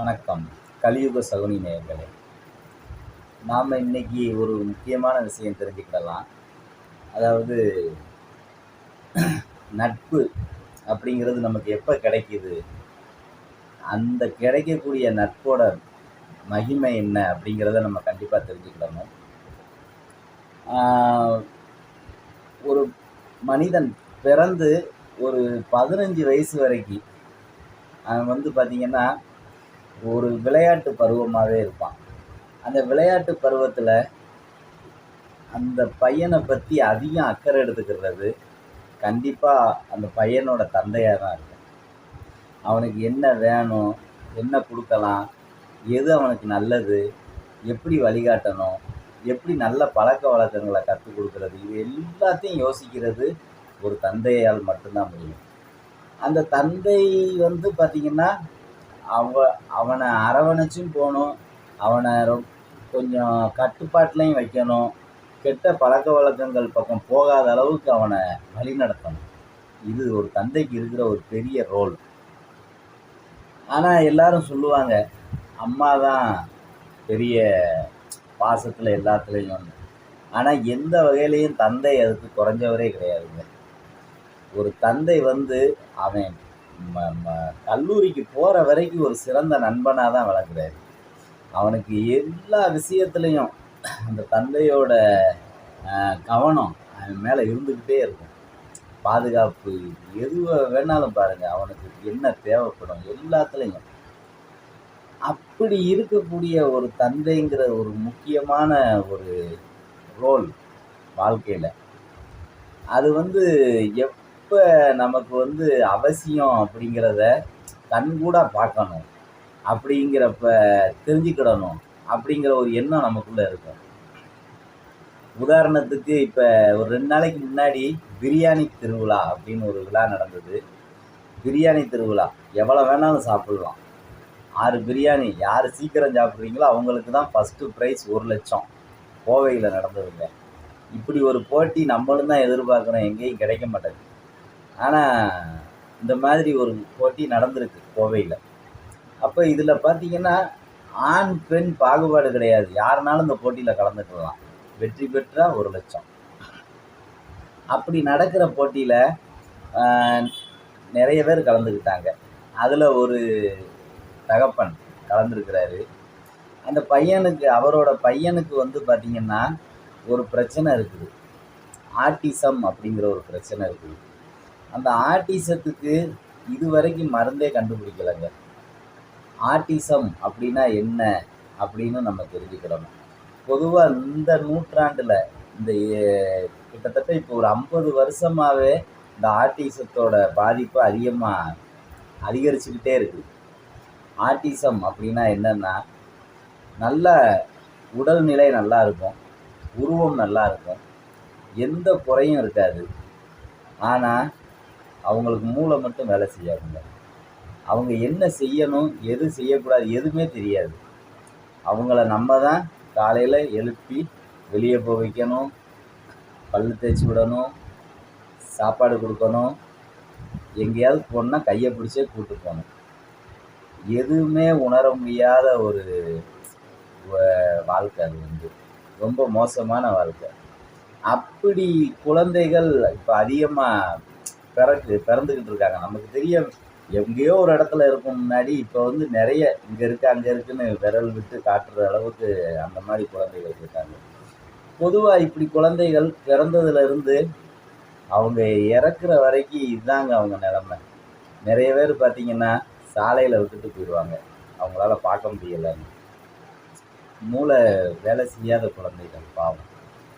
வணக்கம். கலியுக சகுனி நேயர்களே நாம் இன்னைக்கு ஒரு முக்கியமான விஷயம் தெரிஞ்சுக்கிடலாம். அதாவது நட்பு அப்படிங்கிறது நமக்கு எப்போ கிடைக்கிது? அந்த கிடைக்கக்கூடிய நட்போட மகிமை என்ன அப்படிங்கிறத நம்ம கண்டிப்பாக தெரிஞ்சுக்கிடணும். ஒரு மனிதன் பிறந்து ஒரு பதினஞ்சு வயசு வரைக்கும் அவன் வந்து பார்த்திங்கன்னா ஒரு விளையாட்டு பருவமாகவே இருப்பான். அந்த விளையாட்டு பருவத்தில் அந்த பையனை பற்றி அதிகம் அக்கறை எடுத்துக்கிறது கண்டிப்பாக அந்த பையனோட தந்தையாக தான் இருக்கும் அவனுக்கு என்ன வேணும் என்ன கொடுக்கலாம் எது அவனுக்கு நல்லது எப்படி வழிகாட்டணும் எப்படி நல்ல பழக்க வழக்கங்களை கற்றுக் கொடுக்கறது இது எல்லாத்தையும் யோசிக்கிறது ஒரு தந்தையால் மட்டும்தான் முடியும். அந்த தந்தை வந்து பார்த்திங்கன்னா அவ அவனை அரவணைச்சும் போகணும். அவனை ரொ- கொஞ்சம் கட்டுப்பாட்டிலையும் வைக்கணும். கெட்ட பழக்க வழக்கங்கள் பக்கம் போகாத அளவுக்கு அவனை வழிநடத்தணும். இது ஒரு தந்தைக்கு இருக்கிற ஒரு பெரிய ரோல் ஆனால் எல்லாரும் சொல்லுவாங்க அம்மா தான் பெரிய பாசத்தில் எல்லாத்துலேயும் ஆனால் எந்த வகையிலையும் தந்தை அதுக்கு குறைஞ்சவரே கிடையாதுங்க. ஒரு தந்தை வந்து அவன் கல்லூரிக்கு போகிற வரைக்கும் ஒரு சிறந்த நண்பனாக தான் வளர்க்குறாரு அவனுக்கு எல்லா விஷயத்துலையும் அந்த தந்தையோட கவனம் அவன் மேலே இருந்துக்கிட்டே இருக்கும். பாதுகாப்பு எதுவை வேணாலும் பாருங்கள் அவனுக்கு என்ன தேவைப்படும் எல்லாத்துலேயும். அப்படி இருக்கக்கூடிய ஒரு தந்தைங்கிற ஒரு முக்கியமான ஒரு ரோல் வாழ்க்கையில். அது வந்து எப் எப்போ நமக்கு வந்து அவசியம் அப்படிங்கிறத கண்கூட பார்க்கணும். அப்படிங்கிறப்ப தெரிஞ்சுக்கிடணும். அப்படிங்கிற ஒரு எண்ணம் நமக்குள்ளே இருக்கும். உதாரணத்துக்கு இப்போ ஒரு ரெண்டு நாளைக்கு முன்னாடி பிரியாணி திருவிழா அப்படின்னு ஒரு விழா நடந்தது. பிரியாணி திருவிழா. எவ்வளோ வேணாலும் சாப்பிட்லாம். ஆறு பிரியாணி. யார் சீக்கிரம் சாப்பிட்றீங்களோ அவங்களுக்கு தான் ஃபஸ்ட்டு ப்ரைஸ் ஒரு லட்சம். கோவையில் நடந்ததுங்க. இப்படி ஒரு போட்டி நம்மளும் தான் எதிர்பார்க்குறோம். எங்கேயும் கிடைக்க மாட்டேங்குது. ஆனால் இந்த மாதிரி ஒரு போட்டி நடந்திருக்கு கோவையில். அப்போ இதில் பார்த்தீங்கன்னா ஆண் பெண் பாகுபாடு கிடையாது. யாருனாலும் இந்த போட்டியில் கலந்துக்கலாம். வெற்றி பெற்றால் ஒரு லட்சம். அப்படி நடக்கிற போட்டியில் நிறைய பேர் கலந்துக்கிட்டாங்க. அதில் ஒரு தகப்பன் கலந்துருக்கிறாரு. அந்த பையனுக்கு அவரோட பையனுக்கு வந்து பார்த்திங்கன்னா ஒரு பிரச்சனை இருக்குது. ஆட்டிசம் அப்படிங்கிற ஒரு பிரச்சனை இருக்குது. அந்த ஆட்டிசத்துக்கு இது வரைக்கும் மருந்தே கண்டுபிடிக்கலைங்க. ஆட்டிசம் அப்படின்னா என்ன அப்படின்னு நம்ம தெரிஞ்சுக்கிறோம் பொதுவாக இந்த நூற்றாண்டில் இந்த கிட்டத்தட்ட இப்போ ஒரு ஐம்பது வருஷமாகவே இந்த ஆர்டிசத்தோட பாதிப்பு அதிகமாக அதிகரிச்சுக்கிட்டே இருக்குது ஆட்டிசம் அப்படின்னா என்னென்னா நல்ல உடல்நிலை நல்லா இருக்கும் உருவம் நல்லா இருக்கும் எந்த குறையும் இருக்காது. ஆனால் அவங்களுக்கு மூளை மட்டும் வேலை செய்யாதுங்க அவங்க என்ன செய்யணும் எது செய்யக்கூடாது எதுவுமே தெரியாது. அவங்கள நம்ம தான் காலையில் எழுப்பி வெளியே போக வைக்கணும் பல் தேய்ச்சி விடணும் சாப்பாடு கொடுக்கணும் எங்கேயாவது போனால் கையை பிடிச்சே கூட்டு போகணும். எதுவுமே உணர முடியாத ஒரு வாழ்க்கை அது வந்து. ரொம்ப மோசமான வாழ்க்கை. அப்படி குழந்தைகள் இப்போ அதிகமாக பிறக்கு பிறந்துக்கிட்டு இருக்காங்க. நமக்கு தெரியும் எங்கேயோ ஒரு இடத்துல இருக்கும் முன்னாடி இப்போ வந்து நிறைய இங்கே இருக்கு அங்கே இருக்குன்னு விரல் விட்டு காட்டுற அளவுக்கு அந்த மாதிரி குழந்தைகள் இருக்காங்க. பொதுவாக இப்படி குழந்தைகள் பிறந்ததுலேருந்து அவங்க இறக்குற வரைக்கும் இதுதாங்க அவங்க நிலமை. நிறைய பேர் பார்த்தீங்கன்னா சாலையில் விட்டுட்டு போயிடுவாங்க. அவங்களால பார்க்க முடியலைன்னு. மூளை வேலை செய்யாத குழந்தைகள் பாவம்.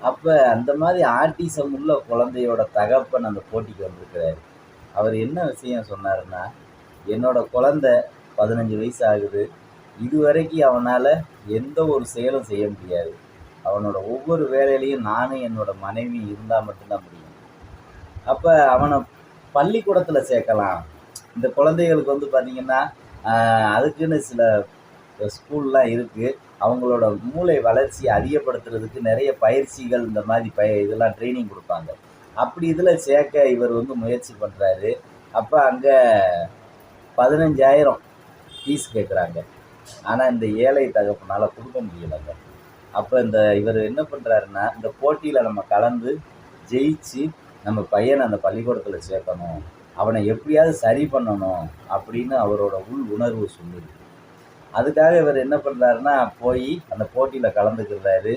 அப்போ அந்த மாதிரி ஆர்டிசம் உள்ள குழந்தையோட தகப்பன் அந்த போட்டிக்கு வந்திருக்கிறாரு. அவர் என்ன விஷயம் சொன்னாருன்னா என்னோட குழந்தை பதினஞ்சு வயசு ஆகுது. இது வரைக்கும் அவனால் எந்த ஒரு செயலும் செய்ய முடியாது. அவனோட ஒவ்வொரு வேலையிலையும் நானும் என்னோட மனைவி இருந்தால் மட்டும்தான் முடியும். அப்போ அவனை பள்ளிக்கூடத்தில் சேர்க்கலாம். இந்த குழந்தைகளுக்கு வந்து பார்த்திங்கன்னா அதுக்குன்னு சில ஸ்கூல்லாம் இருக்குது அவங்களோட மூளை வளர்ச்சியை அதிகப்படுத்துறதுக்கு நிறைய பயிற்சிகள் இந்த மாதிரி பய இதெல்லாம் ட்ரைனிங் கொடுப்பாங்க. அப்படி இதில் சேர்க்க இவர் வந்து முயற்சி பண்ணுறாரு அப்போ அங்கே பதினஞ்சாயிரம் ஃபீஸ் கேட்குறாங்க ஆனால் இந்த ஏழை தகப்பனால் கொடுக்க முடியலைங்க. அப்போ இந்த இவர் என்ன பண்ணுறாருன்னா இந்த போட்டியில் நம்ம கலந்து ஜெயிச்சு நம்ம பையனை அந்த பள்ளிக்கூடத்தில் சேர்க்கணும். அவனை எப்படியாவது சரி பண்ணணும் அப்படின்னு அவரோட உள் உணர்வு சொல்லுது அதுக்காக இவர் என்ன பண்ணுறாருன்னா போய் அந்த போட்டியில் கலந்துக்கிறாரு.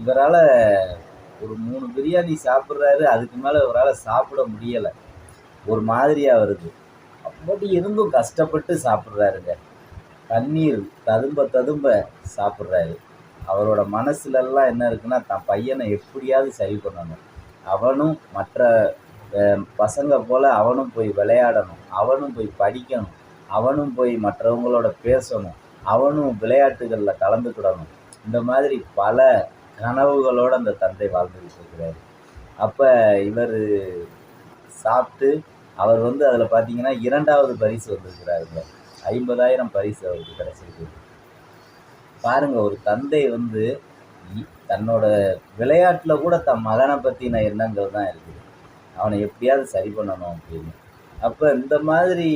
இவரால் ஒரு மூணு பிரியாணி சாப்பிட்றாரு. அதுக்கு மேலே இவரால் சாப்பிட முடியலை. ஒரு மாதிரியாக வருது. அப்படி இருந்தும் கஷ்டப்பட்டு சாப்பிட்றாருங்க. தண்ணீர் ததும்ப ததும்ப சாப்பிட்றாரு. அவரோட மனசுலெல்லாம் என்ன இருக்குன்னா தன் பையனை எப்படியாவது சரி பண்ணணும். அவனும் மற்ற பசங்க போல் அவனும் போய் விளையாடணும். அவனும் போய் படிக்கணும். அவனும் போய் மற்றவங்களோட பேசணும். அவனும் விளையாட்டுகளில் கலந்துக்கிடணும். இந்த மாதிரி பல கனவுகளோடு அந்த தந்தை வாழ்ந்துக்கிட்டு இருக்கிறாரு. அப்போ இவர் சாப்பிட்டு அவர் வந்து அதில் பார்த்தீங்கன்னா இரண்டாவது பரிசு வந்திருக்கிறாருங்க ஐம்பதாயிரம் பரிசு அவருக்கு கிடச்சிருக்கு. பாருங்கள் ஒரு தந்தை வந்து தன்னோட விளையாட்டில் கூட தன் மகனை பற்றின எண்ணங்கள் தான் இருக்குது. அவனை எப்படியாவது சரி பண்ணணும் அப்படின்னு. அப்போ இந்த மாதிரி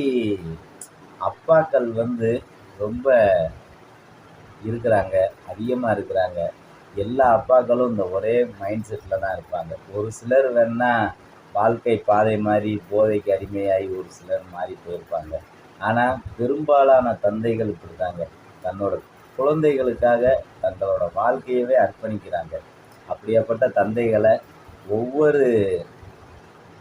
அப்பாக்கள் வந்து ரொம்ப இருக்கிறாங்க அதிகமாக இருக்கிறாங்க. எல்லா அப்பாக்களும் இந்த ஒரே மைண்ட் செட்டில் தான் இருப்பாங்க. ஒரு சிலர் வேணால் வாழ்க்கை பாதை மாதிரி போதைக்கு அடிமையாகி ஒரு சிலர் மாறி போயிருப்பாங்க. ஆனால் பெரும்பாலான தந்தைகள் இப்படித்தாங்க தன்னோட குழந்தைகளுக்காக தங்களோட வாழ்க்கையவே அர்ப்பணிக்கிறாங்க. அப்படியாப்பட்ட தந்தைகளை ஒவ்வொரு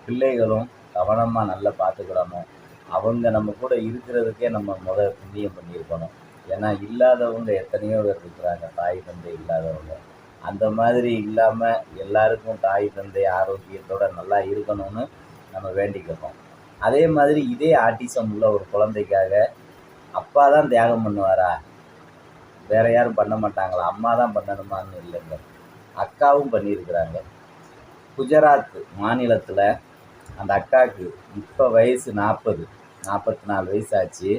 பிள்ளைகளும் கவனமாக நல்லா பார்த்துக்கிடணும். அவங்க நம்ம கூட இருக்கிறதுக்கே நம்ம முத புண்ணியம் பண்ணியிருக்கணும். ஏன்னா இல்லாதவங்க எத்தனையோ பேர் இருக்கிறாங்க தாய் தந்தை இல்லாதவங்க. அந்த மாதிரி இல்லாமல் எல்லாருக்கும் தாய் தந்தை ஆரோக்கியத்தோடு நல்லா இருக்கணும்னு நம்ம வேண்டிக்கிறோம் அதே மாதிரி இதே ஆட்டிசம் உள்ள ஒரு குழந்தைக்காக அப்பா தான் தியாகம் பண்ணுவாரா? வேற யாரும் பண்ண மாட்டாங்களா? அம்மா தான் பண்ணணுமான்னு இல்லைங்க. அக்காவும் பண்ணியிருக்கிறாங்க. குஜராத் மாநிலத்தில் அந்த அக்காவுக்கு இப்போ வயசு நாற்பது நாற்பத்தி நாலு வயசு ஆச்சு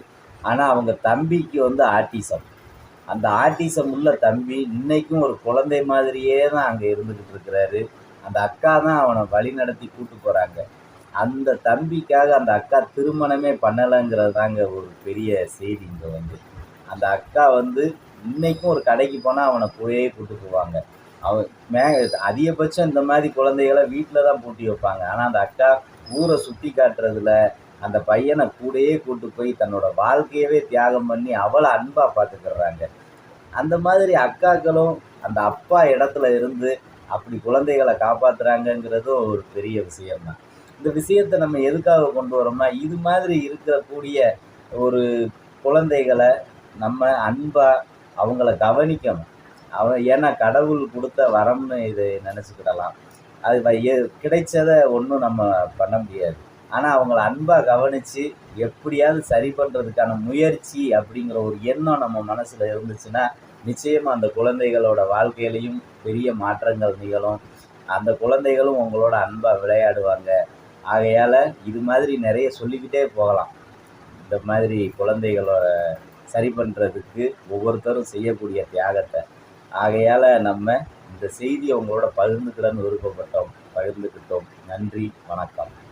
ஆனால் அவங்க தம்பிக்கு வந்து ஆட்டிசம் அந்த ஆட்டிசம் உள்ள தம்பி இன்றைக்கும் ஒரு குழந்தை மாதிரியே தான் அங்கே இருந்துக்கிட்டு இருக்கிறாரு. அந்த அக்கா தான் அவனை வழி நடத்தி கூட்டு போகிறாங்க அந்த தம்பிக்காக அந்த அக்கா திருமணமே பண்ணலைங்கிறது தாங்க ஒரு பெரிய செய்தி இங்கே வந்து. அந்த அக்கா வந்து இன்றைக்கும் ஒரு கடைக்கு போனால் அவனை போயே கூட்டு போவாங்க. அவன் மே அதிகபட்சம் இந்த மாதிரி குழந்தைகளை வீட்டில் தான் பூட்டி வைப்பாங்க. ஆனால் அந்த அக்கா ஊரை சுற்றி காட்டுறதுல அந்த பையனை கூடயே கூட்டு போய் தன்னோட வாழ்க்கையவே தியாகம் பண்ணி அவளை அன்பாக பார்த்துக்கிறாங்க. அந்த மாதிரி அக்காக்களும் அந்த அப்பா இடத்துல இருந்து அப்படி குழந்தைகளை காப்பாற்றுறாங்கங்கிறதும் ஒரு பெரிய விஷயம்தான். இந்த விஷயத்தை நம்ம எதுக்காக கொண்டு வரோம்னா இது மாதிரி இருக்கக்கூடிய ஒரு குழந்தைகளை நம்ம அன்பாக அவங்கள கவனிக்கணும். அவன் ஏன்னா கடவுள் கொடுத்த வரம்னு இதை நினச்சிக்கிடலாம். அது கிடைச்சதை ஒன்றும் நம்ம பண்ண முடியாது. ஆனால் அவங்கள அன்பாக கவனித்து எப்படியாவது சரி பண்ணுறதுக்கான முயற்சி அப்படிங்கிற ஒரு எண்ணம் நம்ம மனசில் இருந்துச்சுன்னா நிச்சயமாக அந்த குழந்தைகளோட வாழ்க்கையிலையும் பெரிய மாற்றங்கள் நிகழும். அந்த குழந்தைகளும் உங்களோட அன்பாக விளையாடுவாங்க. ஆகையால் இது மாதிரி நிறைய சொல்லிக்கிட்டே போகலாம். இந்த மாதிரி குழந்தைகளோட சரி பண்ணுறதுக்கு ஒவ்வொருத்தரும் செய்யக்கூடிய தியாகத்தை. ஆகையால் நம்ம இந்த செய்தியை உங்களோட பகிர்ந்துக்கிறன்னு விருப்பப்பட்டோம். பகிர்ந்துக்கிட்டோம். நன்றி. வணக்கம்.